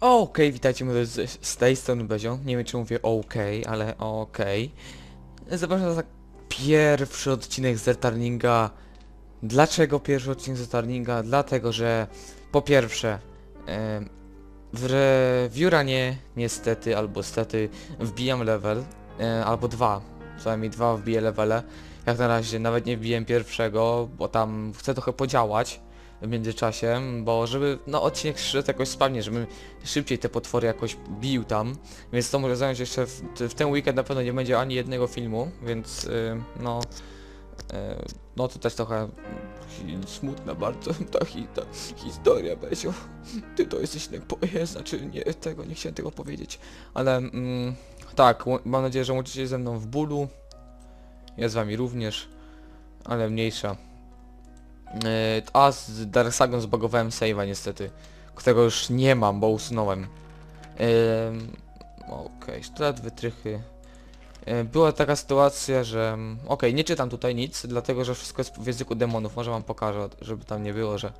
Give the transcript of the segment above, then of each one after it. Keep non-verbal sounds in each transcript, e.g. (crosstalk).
Okej, witajcie moi z, tej strony Bezio. Nie wiem czy mówię okej, ale okej. Zapraszam na pierwszy odcinek z Returninga. Dlaczego pierwszy odcinek z Returninga? Dlatego, że po pierwsze em, w Reviewranie niestety albo stety wbijam level, e, albo dwa, co najmniej dwa wbiję levele. Jak na razie nawet nie wbiłem pierwszego, bo tam chcę trochę podziałać w międzyczasie, bo żeby no odcinek szedł jakoś sprawnie, żebym szybciej te potwory jakoś bił tam, więc to może zająć jeszcze w, w ten weekend na pewno nie będzie ani jednego filmu, więc y, no y, no to też trochę smutna bardzo (laughs) ta, hi, ta historia Besio. Ty to jesteś nie znaczy nie tego, nie chciałem tego powiedzieć, ale mm, tak, mam nadzieję, że łączycie się ze mną w bólu. Ja z wami również, ale mniejsza. Yy, a z Darksagą zbagowałem save'a niestety, którego już nie mam, bo usunąłem. Okej, sztylet, wytrychy. Yy, była taka sytuacja, że... Okej, nie czytam tutaj nic, dlatego że wszystko jest w języku demonów. Może wam pokażę, żeby tam nie było, że...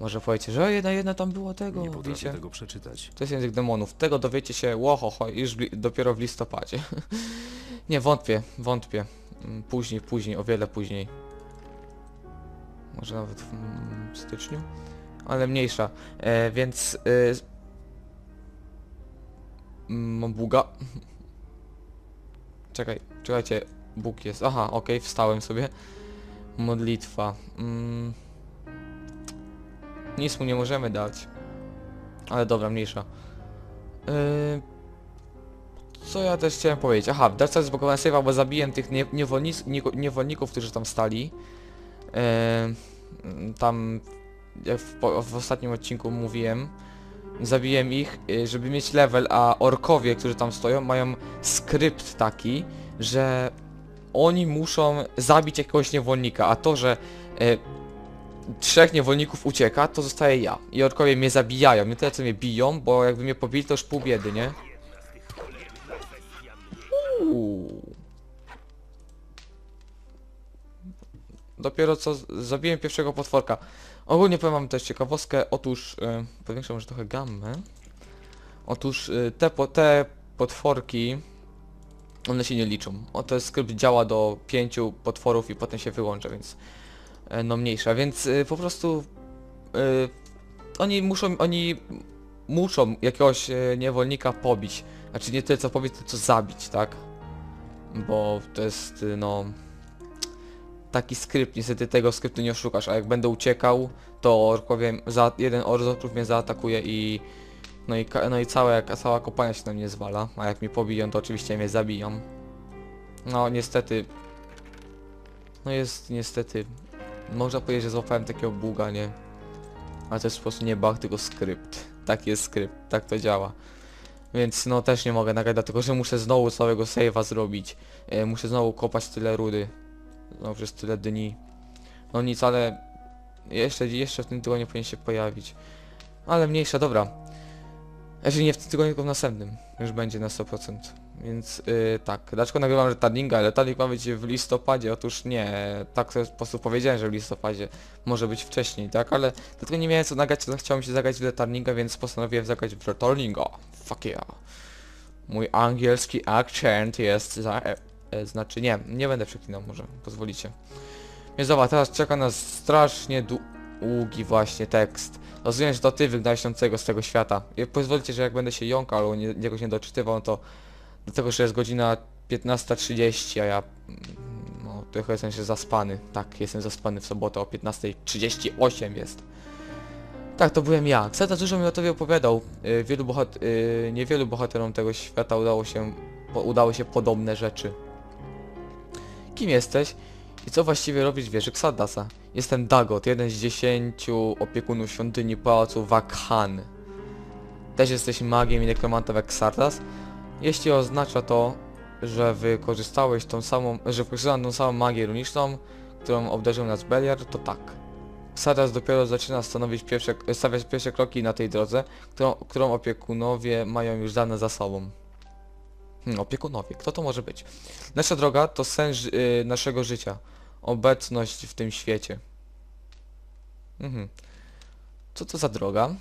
Może powiecie, że jedna jedna tam było tego, Nie wiecie. tego przeczytać. To jest język demonów. Tego dowiecie się łohoho już dopiero w listopadzie. (laughs) nie, wątpię, wątpię. Mm, Później, później, o wiele później. Może nawet w styczniu? Ale mniejsza. E, więc... E, mam buga. (laughs) Czekaj, czekajcie. Bóg jest. Aha, okej, wstałem sobie. Modlitwa. Mm. Nic mu nie możemy dać. Ale dobra, mniejsza. Yy, co ja też chciałem powiedzieć? Aha, w Dark Souls zblokowałem save'a, bo zabiłem tych nie, niewolnic, nieko- niewolników, którzy tam stali. Tam, jak w, w ostatnim odcinku mówiłem, zabiłem ich, yy, żeby mieć level, a orkowie, którzy tam stoją, mają skrypt taki, że oni muszą zabić jakiegoś niewolnika, a to, że yy, trzech niewolników ucieka, to zostaje ja. I orkowie mnie zabijają, nie tyle co mnie biją, bo jakby mnie pobili to już pół biedy, nie? Uuu. Dopiero co zabiłem pierwszego potworka. Ogólnie powiem wam też ciekawostkę, otóż yy, powiększam może trochę gammę. Otóż yy, te, po, te potworki one się nie liczą. O, to skrypt działa do pięciu potworów i potem się wyłącza, więc e, no mniejsza, więc y, po prostu y, oni muszą, oni muszą jakiegoś y, niewolnika pobić. Znaczy nie tyle co pobić, tylko co zabić, tak? Bo to jest, y, no... Taki skrypt, niestety tego skryptu nie oszukasz, a jak będę uciekał, to orkowie, za, jeden orków mnie zaatakuje i... No i, no i całe, cała kopalnia się na mnie zwala, a jak mnie pobiją, to oczywiście mnie zabiją. No niestety... No jest niestety można powiedzieć, że złapałem takiego buga, nie? Ale to jest po prostu nie bug, tylko skrypt. Tak jest skrypt, tak to działa. Więc no też nie mogę nagrać, dlatego że muszę znowu całego save'a zrobić. E, muszę znowu kopać tyle rudy. No przez tyle dni. No nic, ale jeszcze, jeszcze w tym tygodniu powinien się pojawić. Ale mniejsza, dobra. Jeżeli nie w tym tygodniu, to w następnym. Już będzie na 100%. Więc yy, tak, dlaczego nagrywam retardinga? Retarding ma być w listopadzie, otóż nie, tak po prostu powiedziałem, że w listopadzie może być wcześniej, tak? Ale dlatego nie miałem co nagrać, to chciałem się zagrać w retardinga, więc postanowiłem zagrać w retardinga. Fuck yeah. Mój angielski accent jest za... E, znaczy nie, nie będę przeklinał może, pozwolicie. Więc zobacz, teraz czeka nas strasznie długi właśnie tekst. Rozumiem, że to ty z tego świata. I pozwolicie, że jak będę się jąkał albo nie, jakoś nie doczytywał, no to Dlatego, że jest godzina 15.30, a ja mm, no, trochę jestem się zaspany. Tak, jestem zaspany w sobotę o 15.38 jest. Tak, to byłem ja. Kseta dużo mi o tobie opowiadał. Yy, wielu bohat yy, niewielu bohaterom tego świata udało się, udały się podobne rzeczy. Kim jesteś? I co właściwie robisz w wieży Xardasa? Jestem Dagot, jeden z dziesięciu opiekunów świątyni pałacu Wakhan. Też jesteś magiem i nekromantem jak Xardas? Jeśli oznacza to, że wykorzystałeś tą samą, że wykorzystałem tą samą magię runiczną, którą obdarzył nas Beliar, to tak. Saras dopiero zaczyna stanowić pierwsze, stawiać pierwsze kroki na tej drodze, którą, którą opiekunowie mają już dane za sobą. Hmm, opiekunowie, kto to może być? Nasza droga to sens ży- y, naszego życia. Obecność w tym świecie. Mhm. Co to za droga?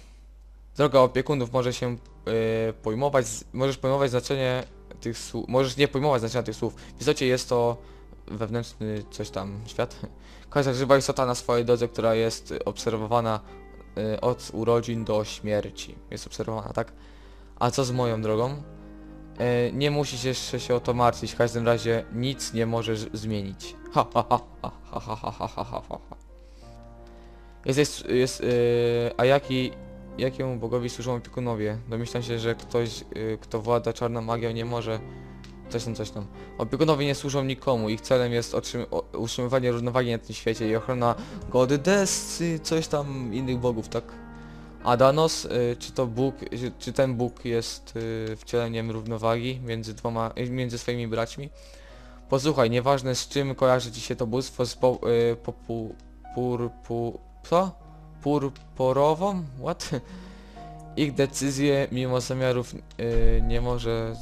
Droga opiekunów może się y, pojmować, możesz pojmować znaczenie tych słów, możesz nie pojmować znaczenia tych słów. W istocie jest to wewnętrzny coś tam świat. (laughs) Każda żywa istota na swojej drodze, która jest obserwowana y, od urodzin do śmierci. Jest obserwowana, tak? A co z moją drogą? Y, nie musisz jeszcze się o to martwić, w każdym razie nic nie możesz zmienić. Ha ha ha ha ha ha ha ha ha ha ha ha. Jest, jest, yy, a jaki, jakiemu bogowi służą opiekunowie? Domyślam się, że ktoś, yy, kto włada czarną magią nie może... Coś tam, coś tam. Opiekunowie nie służą nikomu, ich celem jest otrzym- utrzymywanie równowagi na tym świecie i ochrona gody Desy, coś tam innych bogów, tak? A Danos, yy, czy to Bóg, czy, czy ten Bóg jest yy, wcieleniem równowagi między dwoma, między swoimi braćmi? Posłuchaj, nieważne z czym kojarzy ci się to bóstwo, z po, yy, popu, purpu, co? Purporową? What? (laughs) Ich decyzje mimo zamiarów nie może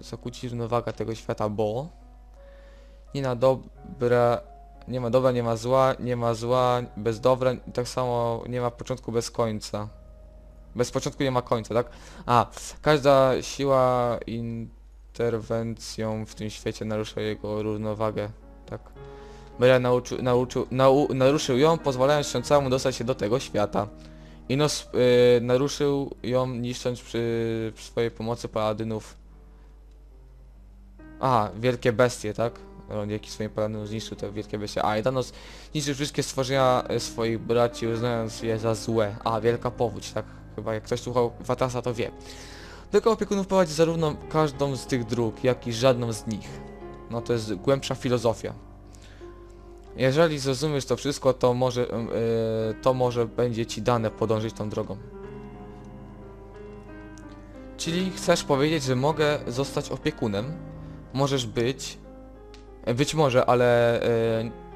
zakłócić równowaga tego świata, bo nie na dobra, nie ma dobra, nie ma zła, nie ma zła bez dobra, tak samo nie ma początku bez końca. Bez początku nie ma końca, tak? A, każda siła interwencją w tym świecie narusza jego równowagę, tak? Bera nauczył, nauczył, nau, naruszył ją, pozwalając całemu dostać się do tego świata. Inos y, naruszył ją, niszcząc przy, przy swojej pomocy paladynów. Aha, wielkie bestie, tak? On jaki swoim paladynów zniszczył te wielkie bestie. A, i Thanos zniszczył wszystkie stworzenia e, swoich braci, uznając je za złe. A, wielka powódź, tak? Chyba jak ktoś słuchał Watasa, to wie. Tylko opiekunów prowadzi zarówno każdą z tych dróg, jak i żadną z nich. No to jest głębsza filozofia. Jeżeli zrozumiesz to wszystko, to może, yy, to może będzie ci dane podążyć tą drogą. Czyli chcesz powiedzieć, że mogę zostać opiekunem? Możesz być... e, Być może, ale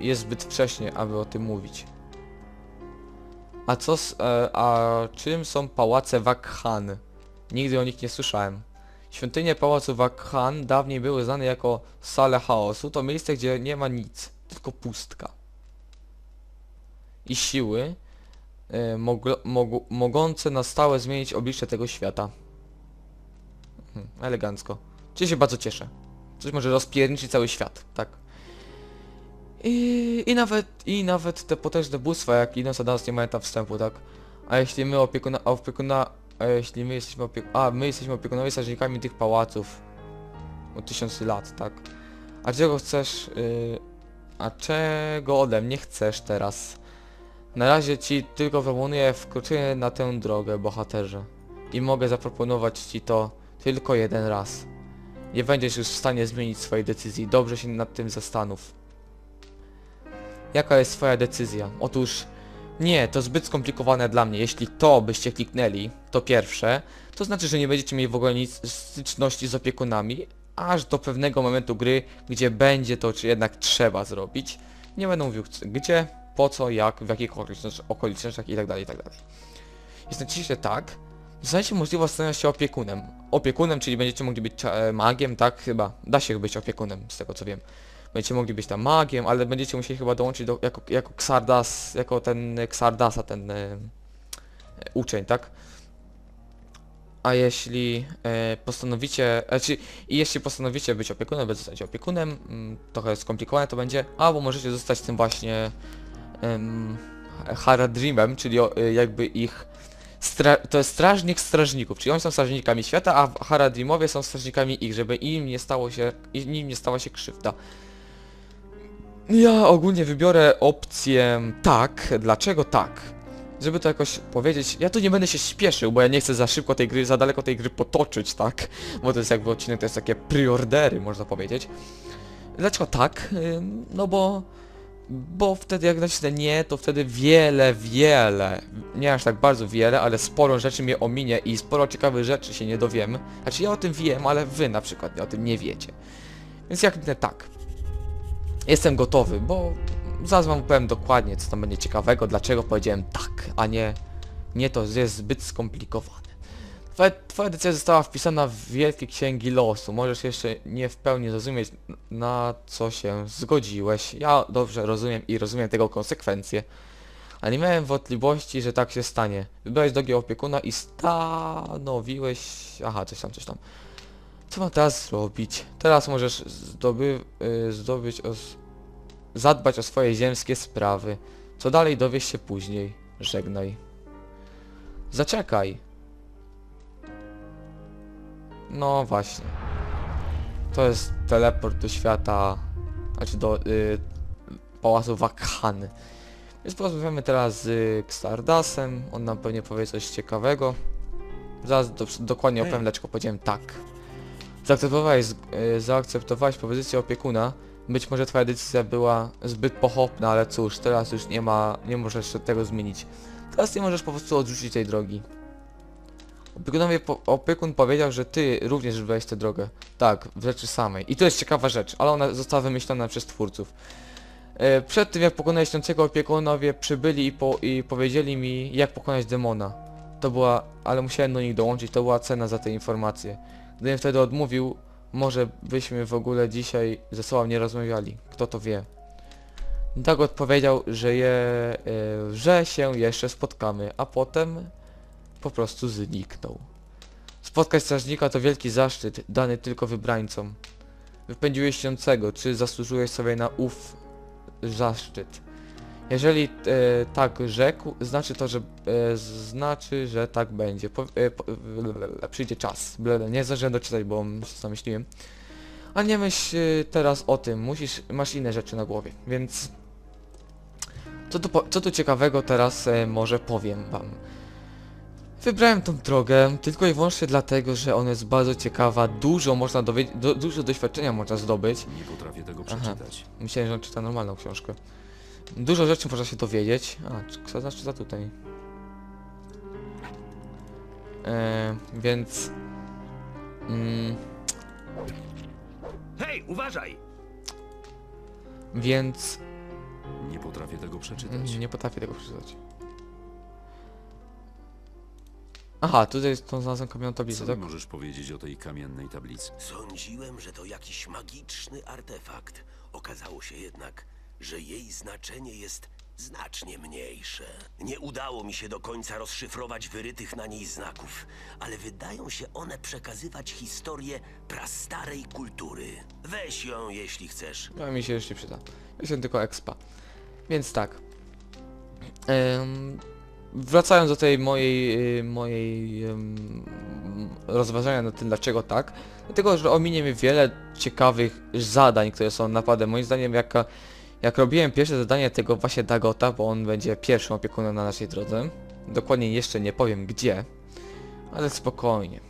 yy, jest zbyt wcześnie, aby o tym mówić. A co z... E, a czym są pałace Wakhan? Nigdy o nich nie słyszałem. Świątynie pałacu Wakhan dawniej były znane jako sale chaosu. To miejsce, gdzie nie ma nic, tylko pustka. I siły y, moglo, mogu, mogące na stałe zmienić oblicze tego świata. Hmm, elegancko. Czyli się bardzo cieszę. Coś może rozpierniczyć cały świat, tak. I, i nawet i nawet te potężne bóstwa jak Inosa do nas nie mają tam wstępu, tak? A jeśli my opiekuna, a opiekuna a jeśli my jesteśmy opiek a my jesteśmy opiekunowie strażnikami tych pałaców od tysiący lat, tak? A czego chcesz, yy, a czego ode mnie chcesz teraz? Na razie ci tylko proponuję wkroczenie na tę drogę, bohaterze. I mogę zaproponować ci to tylko jeden raz. Nie będziesz już w stanie zmienić swojej decyzji, dobrze się nad tym zastanów. Jaka jest twoja decyzja? Otóż nie, to zbyt skomplikowane dla mnie. Jeśli to byście kliknęli, to pierwsze, to znaczy, że nie będziecie mieli w ogóle nic styczności z opiekunami, aż do pewnego momentu gry, gdzie będzie to czy jednak trzeba zrobić. Nie będę mówił gdzie, po co, jak, w jakich okolicznościach, okolicznościach itd. itd. Jest naciśnięcie tak, dostaniecie możliwość stania się opiekunem. Opiekunem, czyli będziecie mogli być e, magiem, tak? Chyba. Da się być opiekunem, z tego co wiem. Będziecie mogli być tam magiem, ale będziecie musieli chyba dołączyć do, jako, jako Xardas, jako ten Xardasa, ten e, uczeń, tak? A jeśli e, postanowicie, znaczy, i jeśli postanowicie być opiekunem, by zostać opiekunem, mm, trochę skomplikowane to będzie, albo możecie zostać tym właśnie em, Haradrimem, czyli o, y, jakby ich stra to jest strażnik strażników, czyli oni są strażnikami świata, a Haradrimowie są strażnikami ich, żeby im nie stało się, im nie stała się krzywda. Ja ogólnie wybiorę opcję tak. Dlaczego tak? Żeby to jakoś powiedzieć, ja tu nie będę się śpieszył, bo ja nie chcę za szybko tej gry, za daleko tej gry potoczyć, tak? Bo to jest jakby odcinek, to jest takie preordery, można powiedzieć. Dlaczego tak? No bo... Bo wtedy jak nacisnę nie, to wtedy wiele, wiele, nie aż tak bardzo wiele, ale sporo rzeczy mnie ominie i sporo ciekawych rzeczy się nie dowiem. Znaczy ja o tym wiem, ale wy na przykład nie o tym nie wiecie. Więc jak kliknę tak, Jestem gotowy, bo zaraz wam powiem dokładnie, co tam będzie ciekawego, dlaczego powiedziałem tak, a nie, nie to jest zbyt skomplikowane. Twoja, twoja decyzja została wpisana w wielkie księgi losu. Możesz jeszcze nie w pełni zrozumieć, na co się zgodziłeś. Ja dobrze rozumiem i rozumiem tego konsekwencje. ale nie miałem wątpliwości, że tak się stanie. Wybrałeś drogiego opiekuna i stanowiłeś... Aha, coś tam, coś tam. Co mam teraz zrobić? Teraz możesz zdoby... y, zdobyć o... Zadbać o swoje ziemskie sprawy. Co dalej dowiesz się później. Żegnaj. Zaczekaj. No właśnie. To jest teleport do świata... Znaczy do y, pałacu Wakhan. Więc porozmawiamy teraz z y, Xardasem. On nam pewnie powie coś ciekawego. Zaraz do, dokładnie opowiem, dlaczego powiedziałem tak. Zaakceptowałeś, y, zaakceptowałeś propozycję opiekuna. Być może twoja decyzja była zbyt pochopna, ale cóż, teraz już nie ma, nie możesz tego zmienić. Teraz nie możesz po prostu odrzucić tej drogi. Opiekunowie opiekun powiedział, że ty również wybrałeś tę drogę. Tak, w rzeczy samej. I to jest ciekawa rzecz, ale ona została wymyślona przez twórców. E, Przed tym jak pokonać śniącego opiekunowie przybyli i, po, i powiedzieli mi jak pokonać demona. To była, ale musiałem do nich dołączyć, to była cena za te informacje. Gdybym wtedy odmówił, może byśmy w ogóle dzisiaj ze sobą nie rozmawiali. Kto to wie. Tak odpowiedział, że je, e, że się jeszcze spotkamy, a potem po prostu zniknął. Spotkać strażnika to wielki zaszczyt, dany tylko wybrańcom. Wypędziłeś śniącego, czy zasłużyłeś sobie na ów zaszczyt? Jeżeli e, tak rzekł, znaczy to, że e, znaczy, że tak będzie. Po, e, po, przyjdzie czas. Blablabla, nie zdążyłem doczytać, bo się zamyśliłem. A nie myśl e, teraz o tym, musisz, masz inne rzeczy na głowie, więc... Co tu, co tu ciekawego teraz e, może powiem wam. Wybrałem tą drogę tylko i wyłącznie dlatego, że ona jest bardzo ciekawa, dużo można dowiedzieć, do, dużo doświadczenia można zdobyć. Nie potrafię tego Aha. przeczytać. Myślałem, że on czyta normalną książkę. Dużo rzeczy można się dowiedzieć. A, kto znaczy czyta tutaj? E, więc... Mm, Hej, uważaj! więc... Nie potrafię tego przeczytać. Mm, nie potrafię tego przeczytać. Aha, tutaj jest tą znalazłem kamienną tablicę, Co tak? możesz powiedzieć o tej kamiennej tablicy? Sądziłem, że to jakiś magiczny artefakt. Okazało się jednak, że jej znaczenie jest znacznie mniejsze. Nie udało mi się do końca rozszyfrować wyrytych na niej znaków, ale wydają się one przekazywać historię prastarej kultury. Weź ją, jeśli chcesz. No mi się nie przyda. Jestem tylko expa. Więc tak. Em, wracając do tej mojej, y, mojej rozważania nad tym dlaczego tak. Dlatego, że ominie mnie wiele ciekawych zadań, które są naprawdę moim zdaniem jak, jak robiłem pierwsze zadanie tego właśnie Dagota, bo on będzie pierwszym opiekunem na naszej drodze. Dokładnie jeszcze nie powiem gdzie, ale spokojnie.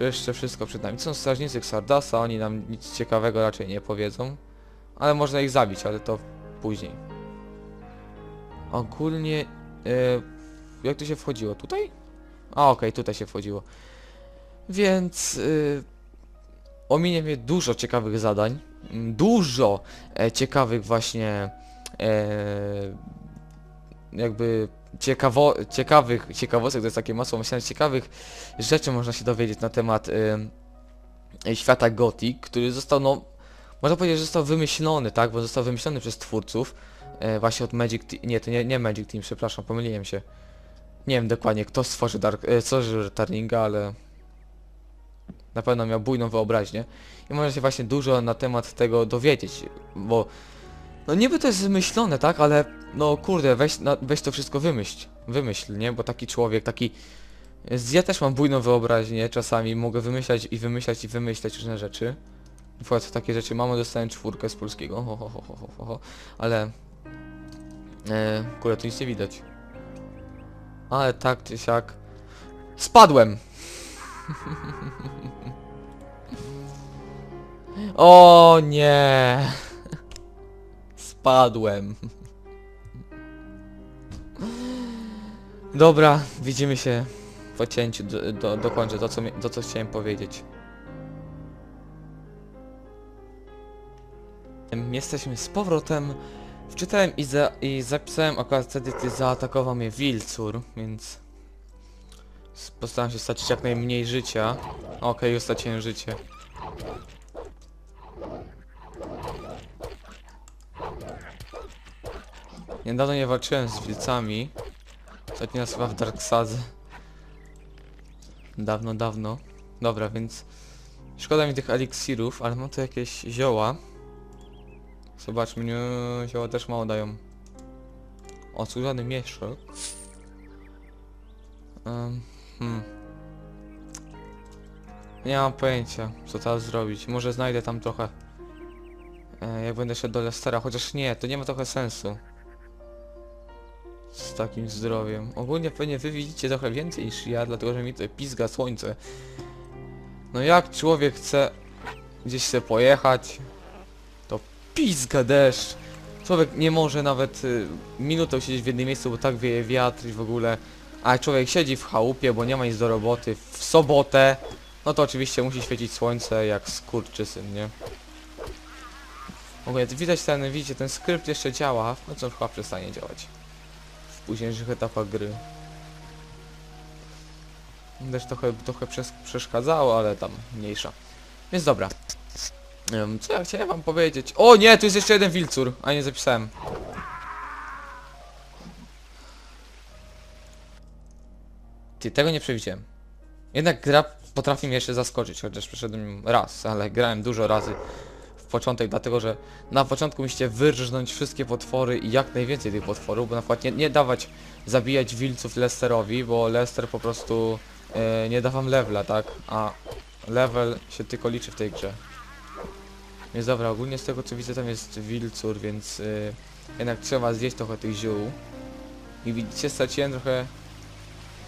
Jeszcze wszystko przed nami. Są strażnicy Xardasa, oni nam nic ciekawego raczej nie powiedzą. Ale można ich zabić, ale to później. Ogólnie... e, jak tu się wchodziło? Tutaj? A okej, tutaj się wchodziło. Więc... y, ominie mnie dużo ciekawych zadań. Mm, Dużo e, ciekawych właśnie... E, jakby ciekawo, ciekawych, ciekawostek, to jest takie masło myślane, ciekawych rzeczy można się dowiedzieć na temat y, świata Gothic, który został, no, można powiedzieć, że został wymyślony, tak, bo został wymyślony przez twórców, e, właśnie od Magic Team, nie, to nie, nie Magic Team, przepraszam, pomyliłem się. Nie wiem dokładnie, kto stworzył Dark, e, Tarninga, ale na pewno miał bujną wyobraźnię i można się właśnie dużo na temat tego dowiedzieć, bo no niby to jest wymyślone, tak, ale no kurde, weź, na, weź to wszystko wymyśl, wymyśl, nie, bo taki człowiek, taki ja też mam bujną wyobraźnię, czasami mogę wymyślać i wymyślać i wymyślać różne rzeczy. Na przykład takie rzeczy, mamy dostałem czwórkę z polskiego, ho, ho, ho, ho, ho, ho. ale... E, kurde, tu nic nie widać. Ale tak czy siak... Spadłem! (laughs) o nie! (laughs) Spadłem. (laughs) Dobra, widzimy się w odcięciu, do, do, dokończę to co, to, co chciałem powiedzieć. Jesteśmy z powrotem. Wczytałem i, za, i zapisałem akurat wtedy, gdy zaatakował mnie Wilcur, więc... Postaram się stracić jak najmniej życia. Okej, już straciłem życie. Niedawno nie walczyłem z wilcami. Ostatni raz chyba w Darksadze. Dawno, dawno. Dobra, więc... Szkoda mi tych eliksirów, ale mam tu jakieś zioła. Zobaczmy, nie, zioła też mało dają. Odsłużany mieszek. Um, hmm. Nie mam pojęcia, co teraz zrobić. Może znajdę tam trochę. E, jak będę szedł do Lestera, chociaż nie, to nie ma trochę sensu. Z takim zdrowiem. Ogólnie pewnie wy widzicie trochę więcej niż ja, dlatego że mi to pizga słońce. No jak człowiek chce gdzieś chce pojechać, pizga deszcz. Człowiek nie może nawet y, minutę siedzieć w jednym miejscu, bo tak wieje wiatr i w ogóle. A człowiek siedzi w chałupie, bo nie ma nic do roboty, w sobotę, no to oczywiście musi świecić słońce jak skurczysyn, nie? W ogóle widać ten, widzicie, ten skrypt jeszcze działa, końcu on chyba przestanie działać. W późniejszych etapach gry. Też trochę, trochę przes- przeszkadzało, ale tam mniejsza. Więc dobra. Co ja chciałem wam powiedzieć? O nie, tu jest jeszcze jeden wilcur, a nie zapisałem. Ty, tego nie przewidziałem. Jednak gra potrafi mnie jeszcze zaskoczyć, chociaż przeszedłem raz, ale grałem dużo razy w początek, dlatego że na początku musicie wyrżnąć wszystkie potwory i jak najwięcej tych potworów, bo na przykład nie, nie dawać zabijać wilców Lesterowi, bo Lester po prostu e, nie da wam levela, tak? A level się tylko liczy w tej grze. Więc dobra, ogólnie z tego co widzę tam jest wilcur, więc y, jednak trzeba zjeść trochę tych ziół. I widzicie, straciłem trochę...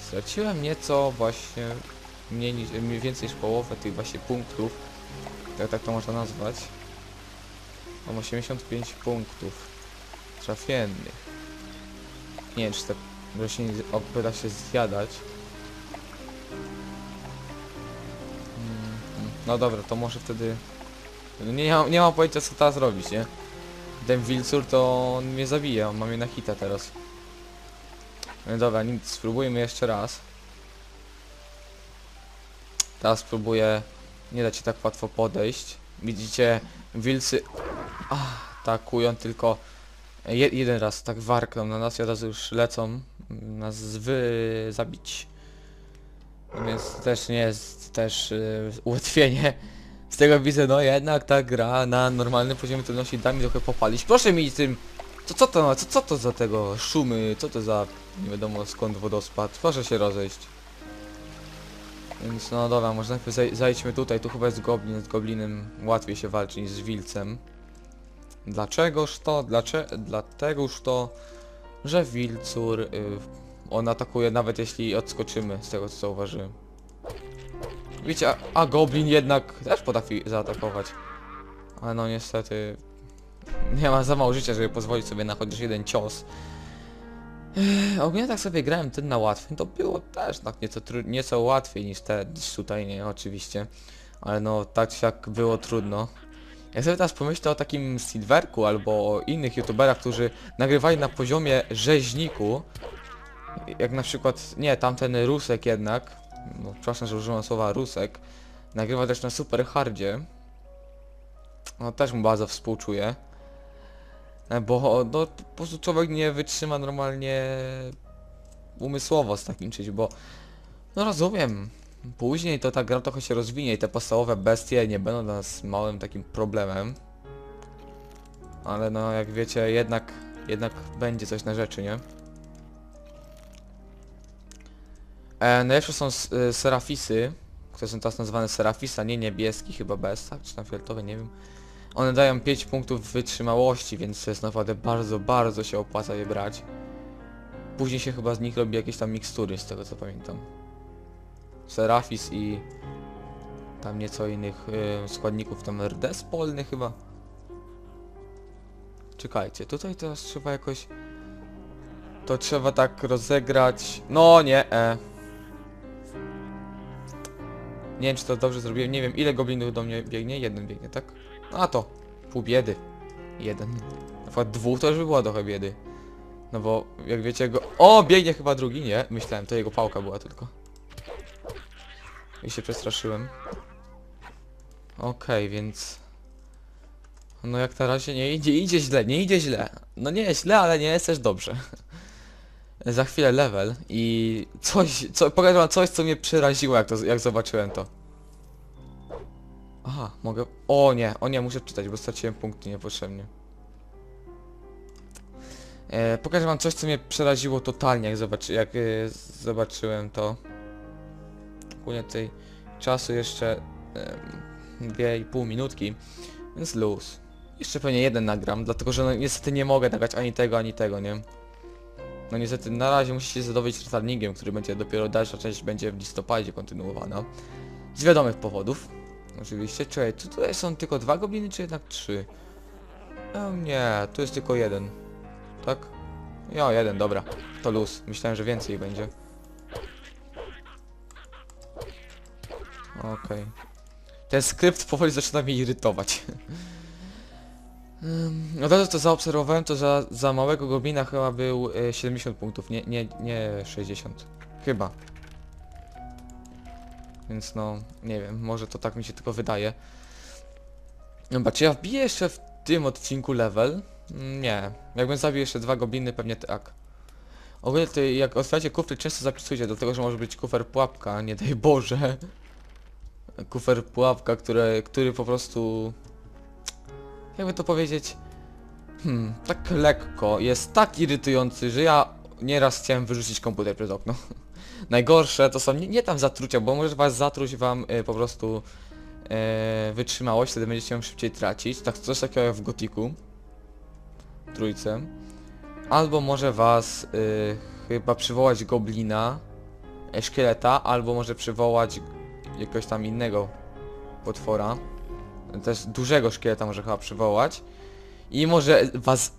Straciłem nieco właśnie mniej niż, mniej więcej niż połowę tych właśnie punktów. Jak tak to można nazwać. Mam 85 punktów trafiennych. Nie wiem, czy te rośliny opyta się zjadać. Mm, No dobra, to może wtedy Nie, mam- nie mam pojęcia co teraz robić, nie? Ten Wilcur to on mnie zabije, on ma mnie na hita teraz. No dobra, nic, spróbujmy jeszcze raz. Teraz spróbuję nie dać się tak łatwo podejść. Widzicie, wilcy atakują tylko je, jeden raz, tak warkną na nas i od razu już lecą nas wy zabić. No Więc też nie jest też y, ułatwienie. Z tego widzę, no jednak ta gra na normalnym poziomie trudności da mi trochę popalić. Proszę mi tym... To co to, co, co to za tego szumy, co to za nie wiadomo skąd wodospad, proszę się rozejść. Więc no dobra, może najpierw zaj zajdźmy tutaj, tu chyba jest goblin, z goblinem łatwiej się walczy niż z wilcem. Dlaczegoż to? Dlacze dlategoż to, że wilcur, y, on atakuje nawet jeśli odskoczymy, z tego co zauważyłem. Wiecie, a, a Goblin jednak też potrafi zaatakować. Ale no niestety... Nie ma za mało życia, żeby pozwolić sobie na chociaż jeden cios. Ech, ogólnie tak sobie grałem ten na łatwym, to było też tak nieco, nieco łatwiej niż te niż tutaj, nie, oczywiście. Ale no, tak jak było trudno. Jak sobie teraz pomyślę o takim Silverku albo o innych youtuberach, którzy nagrywali na poziomie rzeźniku, jak na przykład, nie, tamten Rusek jednak, no, przepraszam, że użyłem słowa Rusek, nagrywa też na super hardzie. No też mu bardzo współczuję. E, Bo no, po prostu człowiek nie wytrzyma normalnie umysłowo z takim czymś, bo no rozumiem. Później to ta gra trochę się rozwinie i te podstawowe bestie nie będą dla nas małym takim problemem. Ale no jak wiecie, jednak, jednak będzie coś na rzeczy, nie? E, najlepsze są s- y, serafisy, które są teraz nazywane serafisa, nie niebieski, chyba bez, tak? Czy tam fioletowy, nie wiem. One dają 5 punktów wytrzymałości, więc to jest naprawdę bardzo, bardzo się opłaca je brać. Później się chyba z nich robi jakieś tam mikstury, z tego co pamiętam. Serafis i tam nieco innych y, składników, tam RDS polny chyba. Czekajcie, tutaj teraz trzeba jakoś... To trzeba tak rozegrać... No nie, e. Nie wiem czy to dobrze zrobiłem, nie wiem ile goblinów do mnie biegnie, jeden biegnie, tak? No a to, pół biedy. Jeden. Na przykład dwóch to już by było trochę biedy. No bo jak wiecie go... O, biegnie chyba drugi, nie? Myślałem, to jego pałka była tylko. I się przestraszyłem. Okej, więc... No jak na razie nie idzie, idzie źle, nie idzie źle. No nie źle, ale nie jest też dobrze. Za chwilę level i coś, co, pokażę wam coś, co mnie przeraziło, jak to, jak zobaczyłem to. Aha, mogę... O nie, o nie, muszę czytać, bo straciłem punkty niepotrzebnie. E, pokażę wam coś, co mnie przeraziło totalnie, jak, zobaczy, jak e, zobaczyłem to. Ogólnie tej czasu jeszcze e, dwie i pół minutki, więc luz. Jeszcze pewnie jeden nagram, dlatego że no, niestety nie mogę nagrać ani tego, ani tego, nie? No niestety na razie musicie zadowolić retardingiem, który będzie dopiero dalsza część będzie w listopadzie kontynuowana. Z wiadomych powodów. Oczywiście. Czekaj, czy tutaj są tylko dwa gobliny, czy jednak trzy? E, nie, tu jest tylko jeden. Tak? Jo, jeden, dobra. To luz. Myślałem, że więcej będzie. Okej. Ten skrypt powoli zaczyna mnie irytować. (laughs) Ym, Od razu to zaobserwowałem, to za, za małego goblina chyba był e, 70 punktów, nie, nie, nie 60. Chyba. Więc no, nie wiem, może to tak mi się tylko wydaje. Dobra, czy ja wbiję jeszcze w tym odcinku level? Nie. Jakbym zabił jeszcze dwa gobliny, pewnie tak. Ogólnie to jak otwieracie kufry, często zapisujcie, dlatego że może być kufer pułapka, nie daj Boże. Kufer pułapka, które, który po prostu... Jakby to powiedzieć... Hmm, tak lekko, jest tak irytujący, że ja nieraz chciałem wyrzucić komputer przez okno. (laughs) Najgorsze to są nie, nie tam zatrucia, bo może was zatruć wam y, po prostu y, wytrzymałość, wtedy będziecie ją szybciej tracić. Tak, coś takiego jak w Gotiku. Trójce. Albo może was y, chyba przywołać goblina, e, szkieleta, albo może przywołać jakiegoś tam innego potwora. Też dużego szkieleta może chyba przywołać. I może was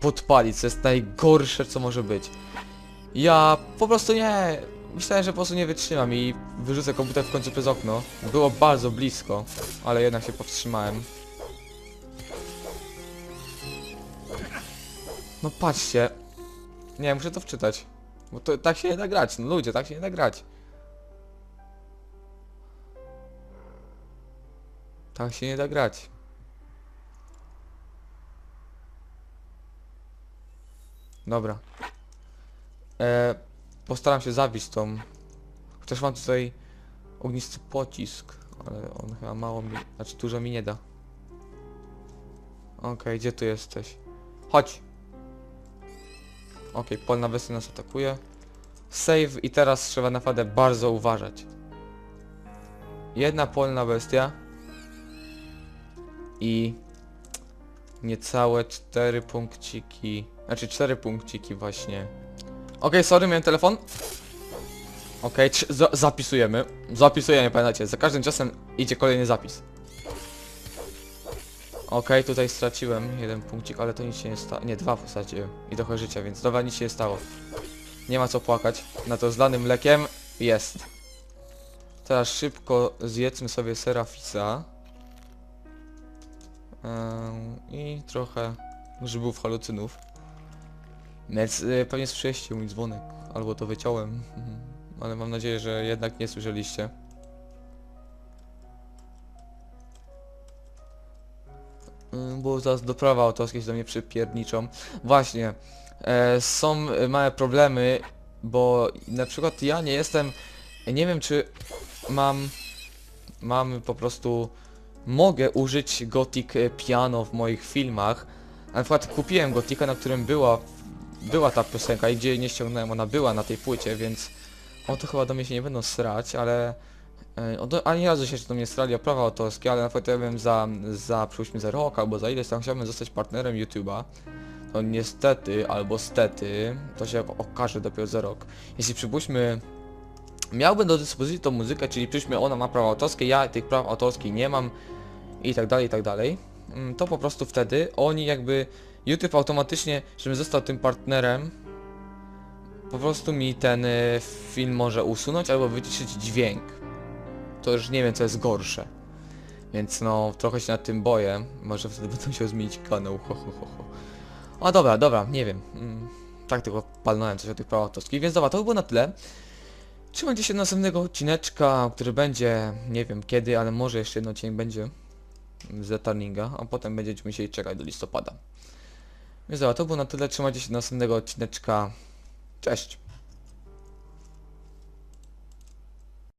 podpalić, co jest najgorsze co może być. Ja po prostu nie... Myślałem, że po prostu nie wytrzymam i wyrzucę komputer w końcu przez okno. Było bardzo blisko, ale jednak się powstrzymałem. No patrzcie. Nie, muszę to wczytać. Bo to tak się nie da grać, no ludzie, tak się nie da grać. Tak się nie da grać. Dobra. E, postaram się zabić tą... Chociaż mam tutaj ognisty pocisk, ale on chyba mało mi... Znaczy dużo mi nie da. Okej, gdzie tu jesteś? Chodź! Okej, polna bestia nas atakuje. Save i teraz trzeba naprawdę bardzo uważać. Jedna polna bestia. I niecałe cztery punkciki. Znaczy cztery punkciki właśnie. Okej, sorry, miałem telefon. Okej, za zapisujemy. Zapisujemy, pamiętajcie, za każdym czasem idzie kolejny zapis. Okej, tutaj straciłem jeden punkcik, ale to nic się nie stało. Nie, dwa w zasadzie. I trochę życia, więc dobra, nic się nie stało. Nie ma co płakać. Na to z danym mlekiem jest. Teraz szybko zjedzmy sobie serafisa. Ym, I trochę grzybów halucynów. Więc y, pewnie słyszeliście mój dzwonek, albo to wyciąłem. (laughs) Ale mam nadzieję, że jednak nie słyszeliście. Ym, Bo zaraz do prawa do mnie przypierniczą. Właśnie, e, są małe problemy, bo na przykład ja nie jestem... Nie wiem czy mam... Mam po prostu... Mogę użyć Gothic e, Piano w moich filmach. Na przykład kupiłem Gotika, na którym była była ta piosenka i gdzie nie ściągnąłem, ona była na tej płycie, więc o to chyba do mnie się nie będą srać, ale e, do, ani razu się do mnie strali o prawa autorskie, ale na przykład ja bym za, za przypuśćmy za rok albo za ileś tam chciałbym zostać partnerem YouTube'a, to niestety albo stety, to się okaże dopiero za rok. Jeśli przypuśćmy miałbym do dyspozycji tą muzykę, czyli przypuśćmy ona ma prawa autorskie, ja tych praw autorskich nie mam i tak dalej, i tak dalej, mm, to po prostu wtedy oni jakby YouTube automatycznie, żebym został tym partnerem, po prostu mi ten y, film może usunąć albo wyciszyć dźwięk. To już nie wiem co jest gorsze. Więc no, trochę się nad tym boję. Może wtedy (laughs) będę musiał zmienić kanał. Ho, ho, ho, ho. A dobra, dobra, nie wiem. Mm, tak tylko palnąłem coś o tych prawach autorskich, więc dobra, to by było na tyle. Trzymajcie się następnego odcineczka, który będzie, nie wiem kiedy, ale może jeszcze jeden odcinek będzie. z Turninga, a potem będziecie musieli czekać do listopada. Więc dobra, to było na tyle, trzymajcie się następnego odcineczka. Cześć!